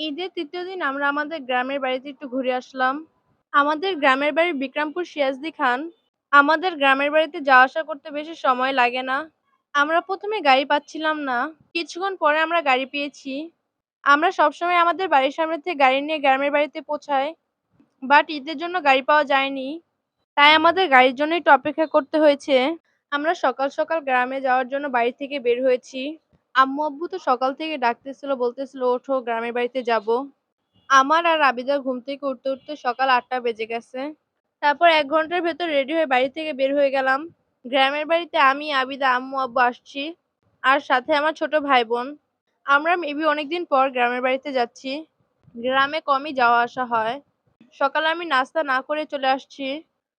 ঈদের তৃতীয় দিন আমরা আমাদের গ্রামের বাড়িতে একটু ঘুরে আসলাম। আমাদের গ্রামের বাড়ি বিক্রমপুর সিরাজদি খান। আমাদের গ্রামের বাড়িতে যাওয়া আসা করতে বেশি সময় লাগে না। আমরা প্রথমে গাড়ি পাচ্ছিলাম না। কিছুক্ষণ পরে আমরা গাড়ি পেয়েছি। আমরা সবসময় আমাদের বাড়ির সামনে থেকে গাড়ি নিয়ে গ্রামের বাড়িতে পৌঁছাই। বাট ঈদের জন্য গাড়ি পাওয়া যায়নি। তাই আমাদের গাড়ির জন্য একটু অপেক্ষা করতে হয়েছে। আমরা সকাল, সকাল গ্রামে যাওয়ার জন্য বাড়ি থেকে বের হয়েছি। আম্মু-আব্বু তো সকাল থেকে ডাকতেছিল, বলতেছিল ওঠো গ্রামের বাড়িতে যাব। আমার আর আবিদার ঘুম থেকে উঠতে, উঠতে সকাল আটটা বেজে গেছে। তারপর এক ঘণ্টার ভেতর রেডি হয়ে বাড়ি থেকে বের হয়ে গেলাম। গ্রামের বাড়িতে আমি, আবিদা, আম্মু-আব্বু আসছি। আর সাথে আমার ছোট ভাই-বোন। আমরা মেবি অনেকদিন পর গ্রামের বাড়িতে যাচ্ছি। গ্রামে কমই যাওয়া আসা হয়। সকালে আমি নাস্তা না করে চলে আসছি।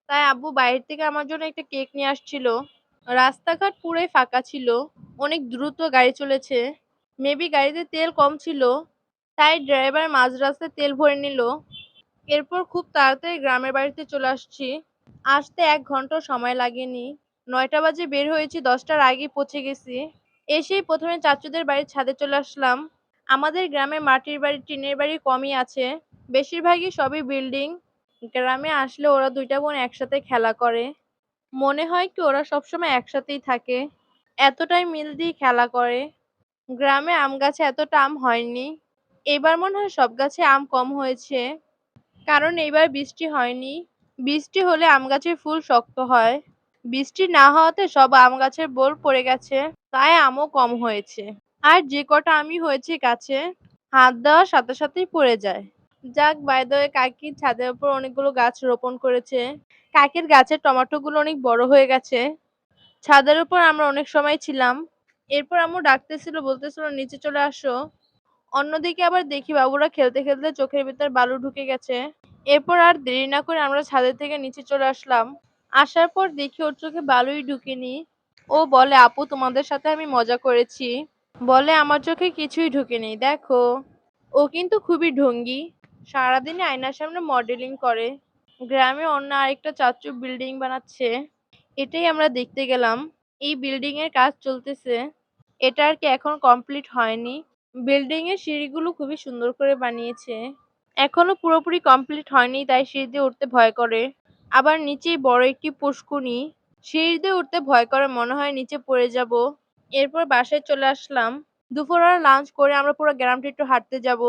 তাই আব্বু বাইরে থেকে আমার জন্য একটা কেক নিয়ে আসছিল। রাস্তাঘাট পুরাই ফাঁকা ছিল। অনেক দ্রুত গাড়ি চলেছে। মেবি গাড়িতে তেল কম ছিল। তাই ড্রাইভার মাঝ রাস্তায় তেল ভরে নিল। এরপর খুব তাড়াতাড়ি গ্রামের বাড়িতে চলে আসছি। আসতে এক ঘণ্টা সময় লাগেনি। নয়টা বাজে বের হয়েছি ১০টার আগেই পৌঁছে গেছি। এসেই ১ম এ চাচ্চুদের বাড়ির ছাদে চলে আসলাম। আমাদের গ্রামে মাটির বাড়ি, টিনের বাড়ি কমই আছে। বেশিরভাগই সবই বিল্ডিং। গ্রামে আসলে ওরা দুইটা বোন একসাথে খেলা করে। মনে হয় কি ওরা সবসময় একসাথেই থাকে। এতটাই মিল দিয়ে খেলা করে। গ্রামে আম গাছে এতটা আম হয়নি। এবার মনে হয় সব গাছে আম কম হয়েছে। কারণ এইবার বৃষ্টি হয়নি। বৃষ্টি হলে আম গাছের ফুল শক্ত হয়। বৃষ্টি না হওয়াতে সব আম গাছের বোল পড়ে গেছে। তাই আমও কম হয়েছে। আর যে কটা আমি হয়েছে গাছে, হাত দেওয়ার সাথে সাথেই পড়ে যায়। যাক বাই দ্য কাকি ছাদের উপর অনেকগুলো গাছ রোপণ করেছে। কাকির গাছের টমেটোগুলো অনেক বড় হয়ে গেছে। ছাদের উপর আমরা অনেক সময় ছিলাম। এরপর আম্মু ডাকতেছিল বলতেছিল নিচে চলে আসো। অন্যদিকে আবার দেখি বাবুরা খেলতে, খেলতে চোখের ভিতর বালু ঢুকে গেছে। এরপর আর দেরি না করে আমরা ছাদের থেকে নিচে চলে আসলাম। আসার পর দেখি ওর চোখে বালুই ঢুকেনি। ও বলে আপু তোমাদের সাথে আমি মজা করেছি। বলে আমার চোখে কিছুই ঢুকেনি দেখো। ও কিন্তু খুবই ঢঙ্গি। সারাদিনে আয়নার সামনে মডেলিং করে। গ্রামে অন্য আরেকটা চাচ্চু বিল্ডিং বানাচ্ছে। এটাই আমরা দেখতে গেলাম। এই বিল্ডিং এর কাজ চলতেছে। এটা আর কি এখনও কমপ্লিট হয়নি। বিল্ডিং এর সিঁড়িগুলো খুবই সুন্দর করে বানিয়েছে। এখনও পুরোপুরি কমপ্লিট হয়নি, তাই সিঁড়ি দিয়ে উঠতে ভয় করে। আবার নিচেই বড় একটি পুষ্কুনি। সিঁড়ি দিয়ে উঠতে ভয় করে, মনে হয় নিচে পড়ে যাব। এরপর বাসায় চলে আসলাম। দুপুরবেলা লাঞ্চ করে আমরা পুরো গ্রামটি একটু হাঁটতে যাব।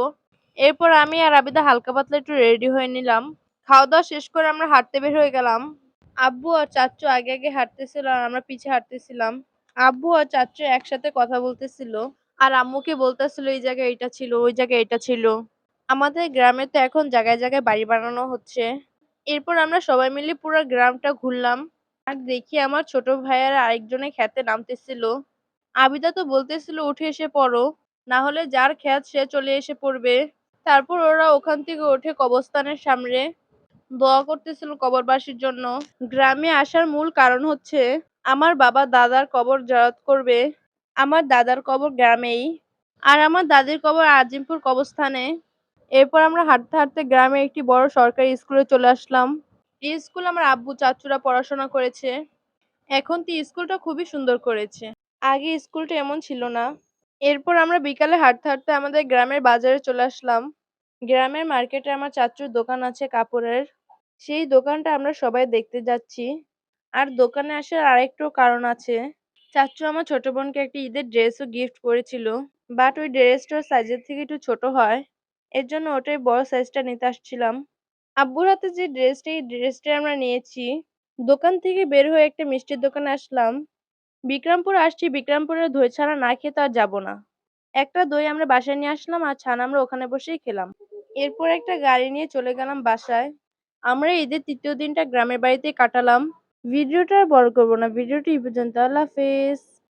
এরপর আমি আর আবিদা হালকা পাতলা একটু রেডি হয়ে নিলাম। খাওয়া দাওয়া শেষ করে আমরা হাঁটতে বের হয়ে গেলাম। আব্বু আর চাচ্চু আগে, আগে হাঁটতেছিল আর আমরা পিছে হাঁটতেছিলাম। আব্বু আর চাচ্চু একসাথে কথা বলতেছিল। আর আম্মুকে বলতেছিল এই জায়গায় এটা ছিল, ওই জায়গায় এটা ছিল। আমাদের গ্রামে তো এখন জায়গায়, জায়গায় বাড়ি বানানো হচ্ছে। এরপর আমরা সবাই মিলে পুরো গ্রামটা ঘুরলাম। আর দেখি আমার ছোট ভাইয়ারা আরেকজনের ক্ষেতে নামতেছিল। আবিদা তো বলতেছিল উঠে এসে পড়ো। না হলে যার ক্ষেত সে চলে এসে পড়বে। তারপর ওরা ওখান থেকে ওঠে কবরস্থানের সামনে দোয়া করতেছিল কবরবাসীর জন্য। গ্রামে আসার মূল কারণ হচ্ছে আমার বাবা দাদার কবর জিয়ারত করবে। আমার দাদার কবর গ্রামেই। আর আমার দাদির কবর আজিমপুর কবরস্থানে। এরপর আমরা হাঁটতে, হাঁটতে গ্রামে একটি বড় সরকারি স্কুলে চলে আসলাম। এই স্কুলে আমার আব্বু চাচ্চুরা পড়াশোনা করেছে। এখন তো স্কুলটা খুবই সুন্দর করেছে। আগে স্কুলটা এমন ছিল না। এরপর আমরা বিকালে হাঁটতে, হাঁটতে আমাদের গ্রামের বাজারে চলে আসলাম। গ্রামের মার্কেটে আমার চাচ্চুর দোকান আছে কাপড়ের। সেই দোকানটা আমরা সবাই দেখতে যাচ্ছি। আর দোকানে আসার আরেকটু কারণ আছে। চাচ্চু আমার ছোট বোনকে একটি ঈদের ড্রেসও গিফট করেছিল। বাট ওই ড্রেসটা ওর সাইজের থেকে একটু ছোট হয়। এর জন্য ওটাই বড় সাইজটা নিতে আসছিলাম। আব্বুর হাতে যে ড্রেসটা এই ড্রেসটাই আমরা নিয়েছি। দোকান থেকে বের হয়ে একটা মিষ্টির দোকানে আসলাম। বিক্রমপুর আসছি, বিক্রমপুরের দই ছানা না খেয়ে তো আর যাব না। একটা দই আমরা বাসায় নিয়ে আসলাম আর ছানা আমরা ওখানে বসেই খেলাম। এরপর একটা গাড়ি নিয়ে চলে গেলাম বাসায়। আমরা ঈদের তৃতীয় দিনটা গ্রামের বাড়িতে কাটালাম। ভিডিওটা বড় করব না। ভিডিওটি পর্যন্ত। আল্লাহ হাফেজ।